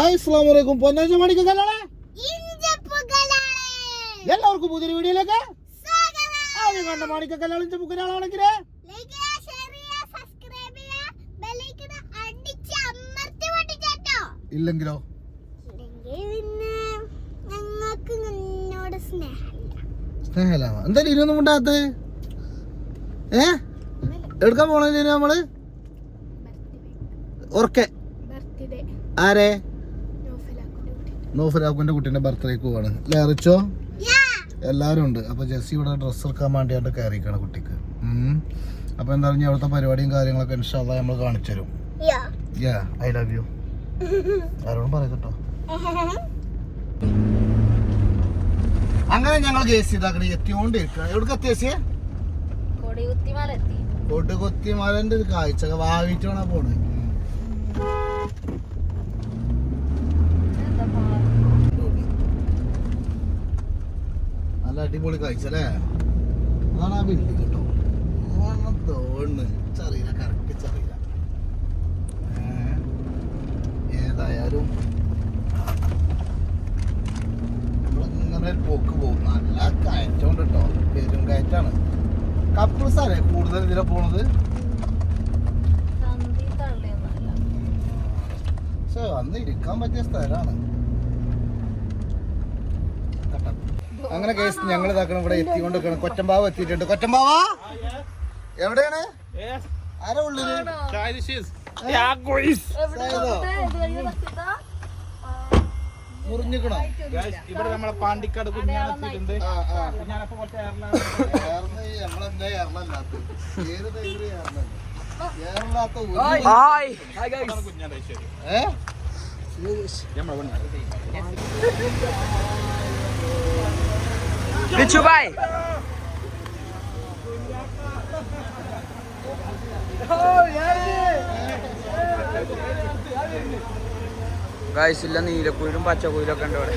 Hi അസ്സാം വലൈക്കും പൊന്നാഴ്ച മണിക്ക് കല്ലാണ് ഇഞ്ചപ്പുകളാണ്. എല്ലാവർക്കും പുതിയൊരു വീഡിയോയിലേക്ക്. ആദ്യം കണ്ട മാണിക്ക കല്യാണിന്റെ ബുക്കിനാളാണെങ്കിൽ ലൈക്ക് ചെയ്യുക, ഷെയർ ചെയ്യുക, സബ്സ്ക്രൈബ് ചെയ്യുക, bell icon അടിച്ച് അമർത്തി പൊട്ടിച്ചേട്ടോ. ഇല്ലെങ്കിലോ. സ്നേഹലാമ എന്തായാലും ഇരുന്ന് മുണ്ടാത്ത ഏ? എടുക്കാൻ പോണേ നമ്മൾ? ഉറക്കെ. ആരെ? കുട്ടി. നൂഫലാഖുവിന്റെ കുട്ടീന്റെ ബർത്ത്ഡേക്ക് പോവാണ്. അല്ലേ അറിച്ചോ എല്ലാവരും ഉണ്ട്. അപ്പൊ ജെസ്സി ഇവിടെ ഡ്രസ്സ് എടുക്കാൻ വേണ്ടിയായിട്ട് കയറിക്കാണ് കുട്ടിക്ക്. ഉം. അപ്പൊ എന്താ പറഞ്ഞാൽ അവിടുത്തെ പരിപാടിയും കാര്യങ്ങളൊക്കെ ഇൻഷാല്ല നമ്മൾ കാണിച്ചു തരും. യാ ഐ ലവ് യു ആരോടും പറയട്ടോ അങ്ങനെ ഞങ്ങൾ ജേസി ഇതാക്കണ എത്തിയോണ്ട് എവിടെ എത്തിയേ കൊടികുത്തിമലെത്തി. കോട്ട് കൊത്തിമലന്റെ ഒരു കാഴ്ച വാവിട്ട് വേണ പോണ്. നല്ല അടിപൊളി കാഴ്ച അല്ലേ? അതാണ് ആ ബിൽഡിംഗ് കേട്ടോ ഓണം തോന്നുന്നു ചറിയില്ല കറക്റ്റ് ചറിയില്ല ഏതായാലും നമ്മളിങ്ങനെ പോക്ക് പോകും നല്ല കയറ്റം കേട്ടോ പേരും കയറ്റാണ്. കപ്പിൾസ് അല്ലേ കൂടുതൽ ഇതിലെ പോണത്. പക്ഷെ വന്ന് ഇരിക്കാൻ പറ്റിയ സ്ഥലമാണ് അങ്ങനെ കേസ് ഞങ്ങൾ ഇതാക്കണം ഇവിടെ എത്തിക്കൊണ്ട് നിൽക്കണം കൊറ്റമ്പാവ് എത്തിയിട്ടുണ്ട്. കൊറ്റമ്പാവ എവിടെയാണ്? ആരാ ഉള്ളിൽ? മുറിഞ്ഞിക്കണോ? ഇവിടെ നമ്മളെ പാണ്ടിക്കാട് ആ കുഞ്ഞാനപ്പോ കുറച്ച് നമ്മളെന്താ ഏറലല്ലാത്ത ഏത് ടൈമിൽ ഏറലല്ല ഏറലാത്ത ഒരു കുഞ്ഞാനെ ശരി ഏ? നമ്മളെ. ബിച്ചുബായ് ഗായ്സ് ഇല്ല നീലക്കുയിലും പച്ചക്കുയിലും ഒക്കെ ഉണ്ട് അവിടെ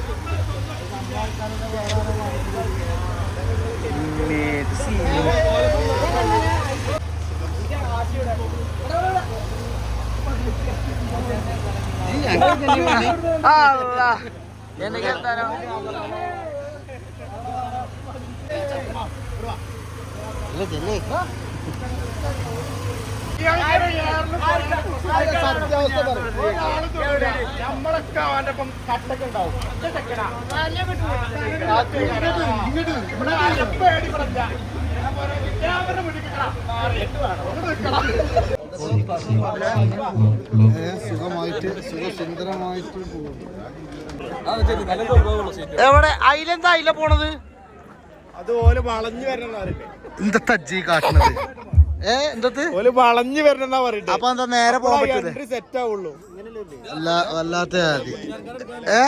ആ ഇത് scene. സുഖമായിട്ട് എവിടെ അയിലെന്താ അയില പോണത്? അതുപോലെ വളഞ്ഞു വരണമെന്ന് എന്താ തജ്ജി കാട്ടുന്നത് ഏ എന്തത്? ഓൽ വളഞ്ഞു വരണെന്നാ പറയട്ടെ അപ്പൊ എന്താ നേരെ പോകാൻ പറ്റൂലേ? എൻട്രി സെറ്റ് ആവുള്ളൂ. അല്ല വല്ലാത്ത ജാതി ഏ?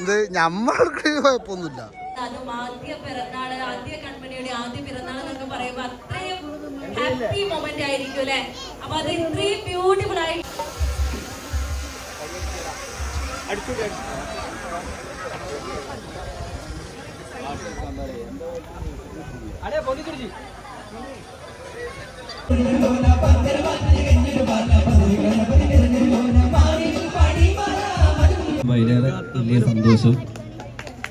ഇത് ഞമ്മൾക്ക് കുഴപ്പമൊന്നുമില്ല. അതും ആദ്യ പിറന്നാൾ ആദ്യ കൺമണിയുടെ ആദ്യ പിറന്നാൾ എന്നൊക്കെ പറയുമ്പോ അത്രയും ഹാപ്പി മൊമെന്റ് ആയിരിക്കും അല്ലെ അപ്പൊ അത് ഇത്രയും ബ്യൂട്ടിഫുൾ ആയി വലിയ സന്തോഷം.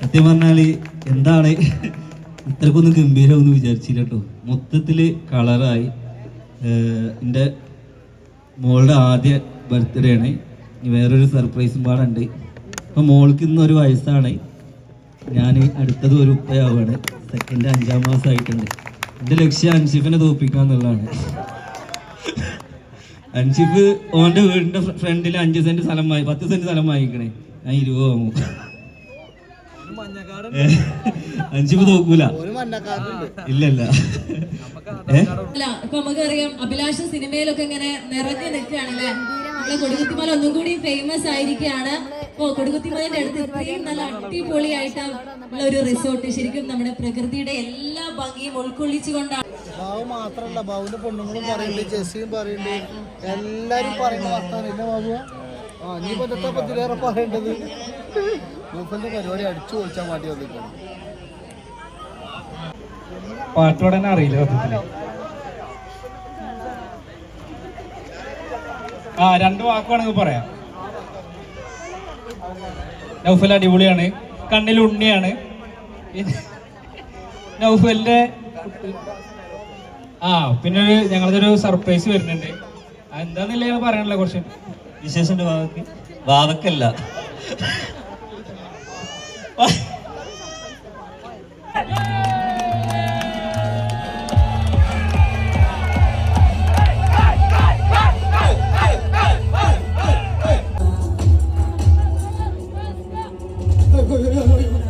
സത്യം പറഞ്ഞാൽ എന്താണ്? ഇത്രക്കൊന്നും ഗംഭീരമൊന്നും വിചാരിച്ചില്ല കേട്ടോ. മൊത്തത്തിൽ കളറായി. എന്റെ മോളുടെ ആദ്യ ബർത്ത്ഡേ ആണ്. വേറൊരു സർപ്രൈസും പാടുണ്ട്. അപ്പം മോൾക്ക് ഇന്നൊരു വയസ്സാണ്. ഞാൻ അടുത്തത് ഒരു ഉപ്പയാവാണ് സെക്കൻഡ് അഞ്ചാം മാസമായിട്ടുണ്ട് എന്റെ ലക്ഷ്യം അൻഷിഫിനെ തോപ്പിക്കുക എന്നുള്ളതാണ്. അൻഷിഫ് ഓന്റെ വീടിന്റെ ഫ്രണ്ടിൽ അഞ്ച് സെന്റ് സ്ഥലം വാങ്ങി പത്ത് സെന്റ് സ്ഥലം വാങ്ങിക്കണേ ഞാൻ ഇരുപത് വാങ്ങും. അഞ്ചിപ്പ് അൻഷിഫ് തോക്കൂല. ഇല്ലല്ല നമുക്ക് അല്ല ഇപ്പൊ നമുക്കറിയാം അഭിലാഷ സിനിമയിലൊക്കെ ഇങ്ങനെ നിറഞ്ഞു നിൽക്കുകയാണല്ലേ? നമ്മളെ കൊടുകുത്തിമല ഒന്നും കൂടി ഫേമസ് ആയിരിക്കുകയാണ്. ഓ കൊടുകുത്തിമലന്റെ അടുത്ത് ഇത്രയും നല്ല അടിപൊളിയായിട്ട് ഉള്ള ഒരു റിസോർട്ട് ശരിക്കും നമ്മുടെ പ്രകൃതിയുടെ എല്ലാ ഭംഗിയും ഉൾക്കൊള്ളിച്ചുകൊണ്ടാണ്. ബാബു മാത്രല്ല ബാബുവിന്റെ പെണ്ണുങ്ങളും പറയുന്നുണ്ട് ജെസ്സിയും പറയുന്നുണ്ട്. എല്ലാരും പറയുന്ന വർത്താനം. ഇല്ല ബാബു? ആ നീ പറ്റത്തെ പത്തിലേറെ പറയേണ്ടത്. മൂപ്പന്റെ പരിപാടി അടിച്ചു പൊളിച്ചാൻ മാറ്റി വന്നിട്ടുണ്ട് പാട്ടോടെ അറിയില്ല ആ രണ്ട് വാക്കുവാണെങ്കിൽ പറയാം. നൗഫൽ അടിപൊളിയാണ്. കണ്ണിൽ ഉണ്ണിയാണ്. നൗഫലിന്റെ ആ പിന്നെ ഞങ്ങളുടെ ഒരു സർപ്രൈസ് വരുന്നുണ്ട്. എന്താന്നില്ല പറയാനുള്ള കുറച്ച്? വിശേഷം വാവക്ക്. വാവക്കല്ല. Ay, ay, ay.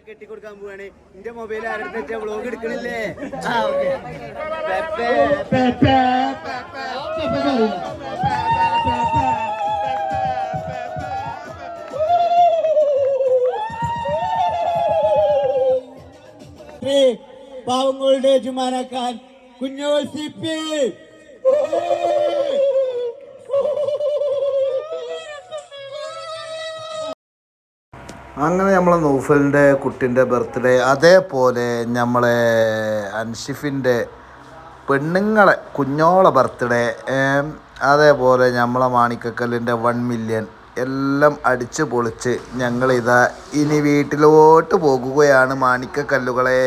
കെട്ടിക്കൊടുക്കാൻ പോവാണ് എന്റെ മൊബൈൽ ആരുടെ വ്ളോഗ് എടുക്കണില്ലേ ആ ഓക്കെ പാവങ്ങളുടെ യജമാനക്കാൻ കുഞ്ഞോൾ സി പി. അങ്ങനെ നമ്മളെ നൗഫലിന്റെ കുട്ടിന്റെ ബർത്ത്ഡേ അതേപോലെ നമ്മളെ അൻഷിഫിന്റെ പെണ്ണുങ്ങളെ കുഞ്ഞോളെ ബർത്ത്ഡേ അതേപോലെ നമ്മളെ മാണിക്കക്കല്ലിന്റെ വൺ മില്യൺ എല്ലാം അടിച്ച് പൊളിച്ച് ഞങ്ങളിതാ ഇനി വീട്ടിലോട്ട് പോകുകയാണ് മാണിക്കക്കല്ലുകളെ.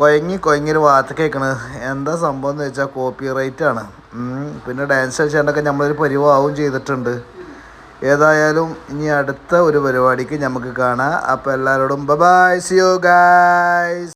കൊയങ്ങി കൊയങ്ങിയൊരു വാർത്ത കേൾക്കണത് എന്താ സംഭവം എന്ന് വെച്ചാൽ കോപ്പി റൈറ്റ് ആണ് പിന്നെ ഡാൻസ് കളിച്ചാണ്ടൊക്കെ നമ്മളൊരു പരിവാവും ചെയ്തിട്ടുണ്ട്. ഏതായാലും ഇനി അടുത്ത ഒരു പരിപാടിക്ക് നമുക്ക് കാണാം. അപ്പോൾ എല്ലാവരോടും ബബായ് സിയോ ഗൈസ്